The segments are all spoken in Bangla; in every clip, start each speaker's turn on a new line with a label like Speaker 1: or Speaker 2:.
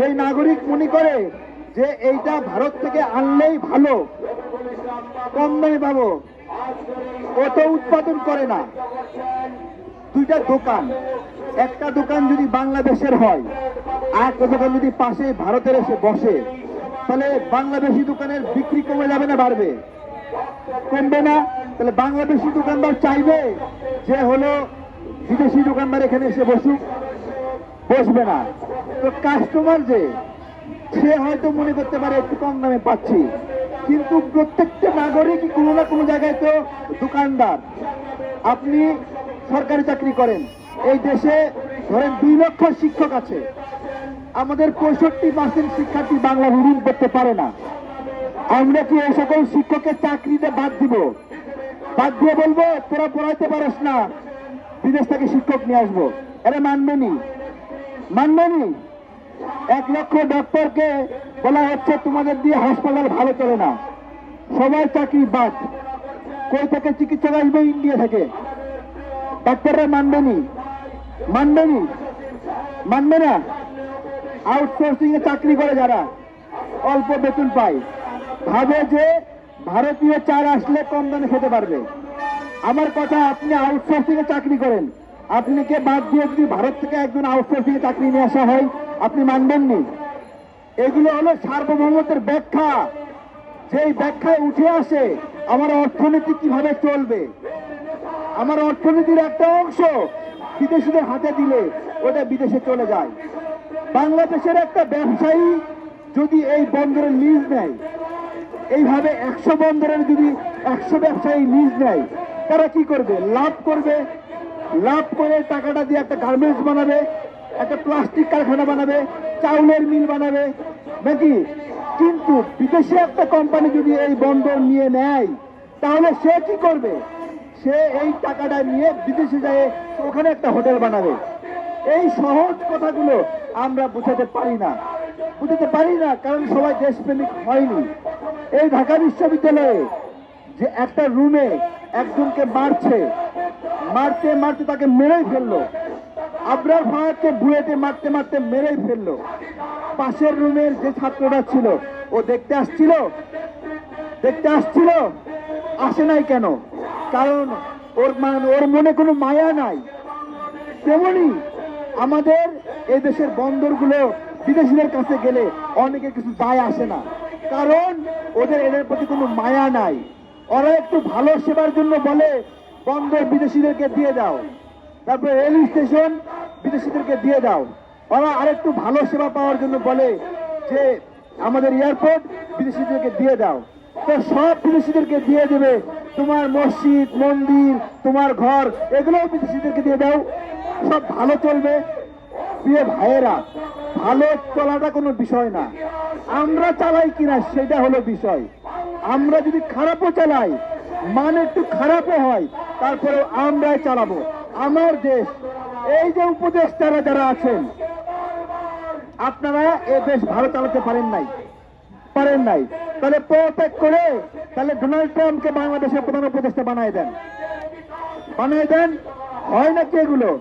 Speaker 1: যেই নাগরিক মনে করে যে এইটা ভারত থেকে আনলেই ভালো, কম দামে পাবো ও তো উৎপাদন করে না। দুইটা দোকান, একটা দোকান যদি বাংলাদেশের হয়, আর একটা দোকান যদি পাশে ভারতের এসে বসে, তাহলে বাংলাদেশি দোকানের বিক্রি কমে যাবে না, বাড়বে। কমবে না, তাহলে বাংলাদেশি দোকানদার চাইবে যে হলো বিদেশি দোকানদার এখানে এসে বসুক। বসবে না। তো কাস্টমার যে, সে হয়তো মনে করতে পারে একটু কম দামে পাচ্ছি। কিন্তু প্রত্যেকটা নাগরিকই কোনো না কোনো জায়গায় তো দোকানদার। আপনি সরকারি চাকরি করেন। এই দেশে ধরেন দুই লক্ষ শিক্ষক আছে। আমাদের পঁয়ষট্টি পার্সেন্ট শিক্ষার্থী বাংলা রিডিং করতে পারে না। আমরা কি এই সকল শিক্ষকের চাকরিতে বাদ দিব? বাদ দিয়ে বলব, তোরা পড়াইতে পারিস না। বিদেশ থেকে শিক্ষক নিয়ে আসব। এরা মানবেনি মানবেনি, এক লক্ষ ডক্টরকে বলা হচ্ছে তোমাদের দিয়ে হাসপাতাল ভালো চলে না। সবাই চাকরি বাদ। কই থেকে চিকিৎসক আসবে ইন্ডিয়া থেকে? ডাক্তাররা মানবেনি। মানবেনি? মানবে না? আউটসোর্সিং এ চাকরি করে যারা, অল্প বেতন পায়। ভাবে যে ভারতীয় চার আসলে কম দামে খেতে পারবে। আমার কথা আপনি আউটসোর্সিং এ চাকরি করেন। আপনি কে বাদ দিয়ে যদি ভারত থেকে একজন আউটসোর্সিং চাকরি নিয়ে আসা হয়, আপনি মানবেননি? এগুলো হলো সার্বভৌমত্বের ব্যাখ্যা। যেই ব্যাখ্যায় উঠে আসে, আমার অর্থনীতি কীভাবে চলবে? আমার অর্থনীতির একটা অংশ বিদেশিদের হাতে দিলে ওটা বিদেশে চলে যায়। বাংলাদেশের একটা ব্যবসায়ী যদি এই বন্দরের লিজ নেয়, এইভাবে একশো বন্দরের যদি একশো ব্যবসায়ী লিজ নেয়, তারা কি করবে? লাভ করবে? লাভ করে টাকাটা দিয়ে একটা গার্মেন্টস বানাবে, একটা প্লাস্টিক কারখানা বানাবে, চাউলের মিল বানাবে, নাকি? কিন্তু বিদেশে একটা কোম্পানি যদি এই বন্দর নিয়ে নেয়, তাহলে সে কি করবে? সে এই টাকাটা নিয়ে বিদেশে যায় ওখানে একটা হোটেল বানাবে। এই সহজ কথাগুলো আমরা বুঝাতে পারি না। বুঝতে পারি না, কারণ সবাই দেশপ্রেমিক হয়নি। এই ঢাকা বিশ্ববিদ্যালয়ে যে একটা রুমে একজনকে মারছে মারতে মারতে তাকে মেরেই ফেলল। আবরার ফাহাদকে বুয়েটে মারতে মারতে মেরেই ফেলল। পাশের রুমের যে ছাত্রটা ছিল, ও দেখতে আসছিল? দেখতে আসছিল? আসে নাই কেন? কারণ ওর মান ওর মনে কোনো মায়া নাই। তেমনি আমাদের এই দেশের বন্দরগুলো বিদেশিদের কাছে গেলে অনেকে কিছু দায় আসে না। কারণ ওদের এদের প্রতি কোনো মায়া নাই। ওরা একটু ভালো সেবার জন্য বলে বন্দর বিদেশিদেরকে দিয়ে দাও। তারপরে রেল স্টেশন, বিদেশিদেরকে দিয়ে দাও। ওরা আরেকটু ভালো সেবা পাওয়ার জন্য বলে যে, আমাদের এয়ারপোর্ট, বিদেশিদেরকে দিয়ে দাও। তো সব বিদেশিদেরকে দিয়ে দেবে। তোমার মসজিদ, মন্দির, তোমার ঘর, এগুলোও বিদেশিদেরকে দিয়ে দাও। সব ভালো চলবে। প্রিয় ভাইয়েরা, ভালো চলাটা কোনো বিষয় না। আমরা চালাই কিনা সেটা হলো বিষয়। আমরা যদি খারাপও চালাই মান একটু খারাপও হয়, তারপরেও আমরাই চালাবো। আমার দেশ, এই যে উপদেষ্টারা যারা আছেন, আপনারা এ দেশ ভালো চালাতে পারেন নাই। পারেন নাই। তাহলে পদত্যাগ করে, তাহলে ডোনাল্ড ট্রাম্পকে বাংলাদেশের প্রধান উপদেষ্টা বানায় দেন। বানায় দেন? হয় নাকি এগুলো?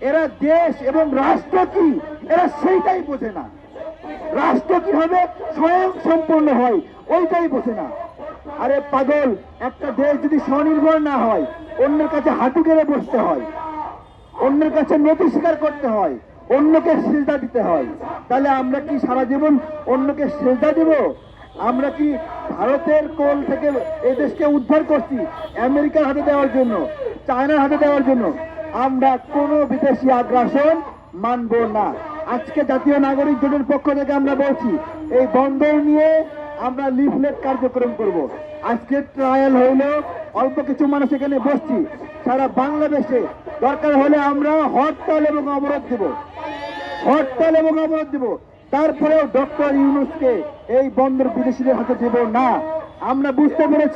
Speaker 1: এরা দেশ এবং রাষ্ট্র কি? এরা সেইটাই বোঝে না। রাষ্ট্র কীভাবে স্বয়ং সম্পূর্ণ হয়, ওইটাই বোঝে না। আরে পাগল, একটা দেশ যদি স্বনির্ভর না হয়, অন্যের কাছে হাঁটু কেড়ে বসতে হয়, অন্যের কাছে নথি স্বীকার করতে হয়, অন্যকে সেজদা দিতে হয়, তাহলে আমরা কি সারা জীবন অন্যকে সেজদা দেব? আমরা কি ভারতের কোল থেকে এই দেশকে উদ্ধার করছি, আমেরিকার হাতে দেওয়ার জন্য, চায়নার হাতে দেওয়ার জন্য? আমরা কোনো বিদেশি আগ্রাসন মানব না। আজকে জাতীয় নাগরিক জোটের পক্ষ থেকে আমরা বলছি, এই বন্দর নিয়ে আমরা লিফলেট কার্যক্রম করব। আজকে ট্রায়াল হইলে, অল্প কিছু মানুষ এখানে বসছি। সারা বাংলাদেশে দরকার হলে আমরা হরতাল এবং অবরোধ দিব। হরতাল এবং অবরোধ দিব। তারপরেও ডক্টর ইউনুসকে এই বন্দর বিদেশিদের হাতে দেব না। আমরা বুঝতে পেরেছি